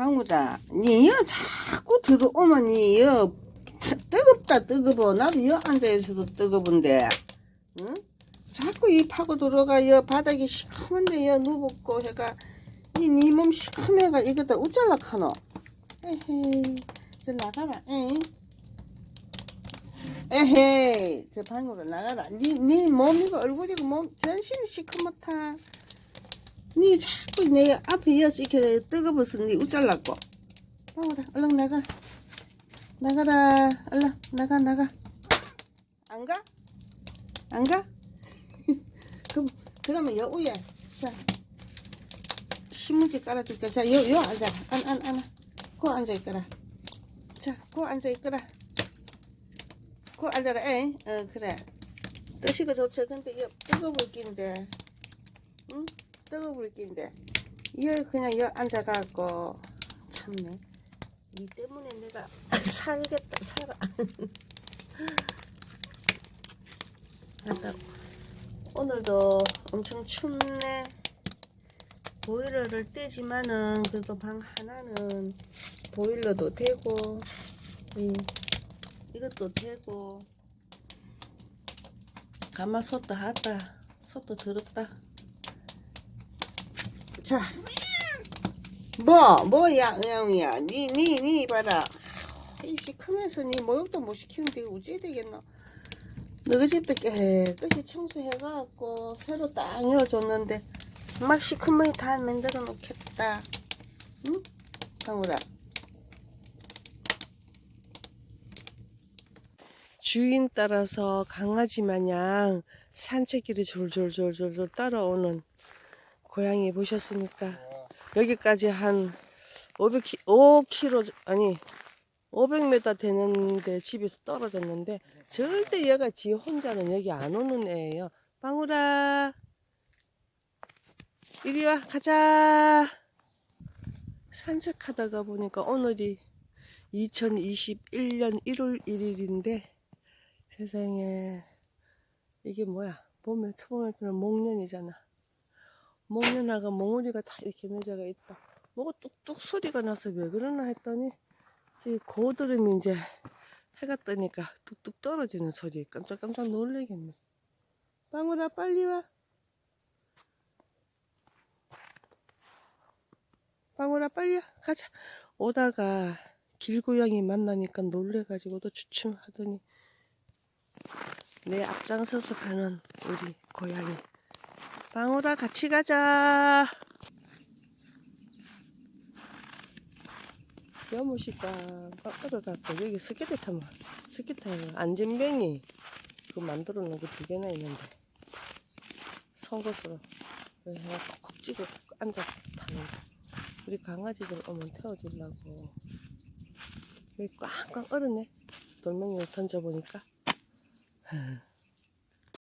방울아, 니여 자꾸 들어오면 니여 뜨겁다 뜨거워. 나도 여 앉아있어도 뜨거운데, 응? 자꾸 이 파고 들어가 여 바닥이 시커먼데 여 누웠고 해가 니몸 시커매가 이거다 우짤라 카노. 에헤이, 저 나가라. 에이. 에헤이, 저 방으로 나가라. 니, 니 몸이고 얼굴이고 몸 전신이 시커멓다. 니 자꾸 내 앞에 이어서 이렇게 뜨거워서 니 우짤라고. 방울아, 얼른 나가. 나가라. 얼른 나가 나가. 안 가? 안 가? 그럼 그러면 여 위에 자 신문지 깔아줄게. 요 앉아. 안 안 안. 고 앉아 있거라. 자, 고 앉아 있거라. 고 앉아라. 에. 어 그래. 뜨시고 좋지. 근데 여 뜨거울 낀데. 응? 뜨거울 낀데. 여 그냥 여 앉아갖고 참네. 니 때문에 내가 살겠다 살아. 아까 오늘도 엄청 춥네. 보일러를 떼지만은 그래도 방 하나는 보일러도 되고 이 이것도 되고 가마솥도 하다 솥도 더럽다 자 뭐, 뭐야, 응양이야. 니, 니, 니, 봐라. 이 시커면서 니 목욕도 못 시키는데 어찌 되겠노? 너희 집도 깨끗이 청소해갖고 새로 딱 이어줬는데 막 시커멓게 다 만들어 놓겠다. 응? 강우라. 주인 따라서 강아지 마냥 산책길을 졸졸졸졸졸 따라오는 고양이 보셨습니까? 여기까지 한 500, 5km, 아니, 500m 되는데 집에서 떨어졌는데, 절대 얘가 지 혼자는 여기 안 오는 애예요. 방울아, 이리 와, 가자. 산책하다가 보니까 오늘이 2021년 1월 1일인데, 세상에, 이게 뭐야? 봄에 처음에 피는 목련이잖아. 목련아가 몽우리가 다 이렇게 맺어가 있다. 뭐가 뚝뚝 소리가 나서 왜 그러나 했더니 저기 고드름이 이제 해가 뜨니까 뚝뚝 떨어지는 소리에 깜짝깜짝 놀래겠네. 빵울아 빨리 와. 빵울아 빨리 와. 가자. 오다가 길고양이 만나니까 놀래가지고 또 주춤하더니 내 앞장서서 가는 우리 고양이. 방울아 같이 가자. 여무시가 끌어갖고 여기 스케트 타면 스케트 타면 안전뱅이 그 만들어 놓은 거 두 개나 있는데 송곳으로 해가 콕콕 찍어 앉아 타는 거. 우리 강아지들 오면 태워주려고. 여기 꽝꽝 얼었네. 돌멩이를 던져보니까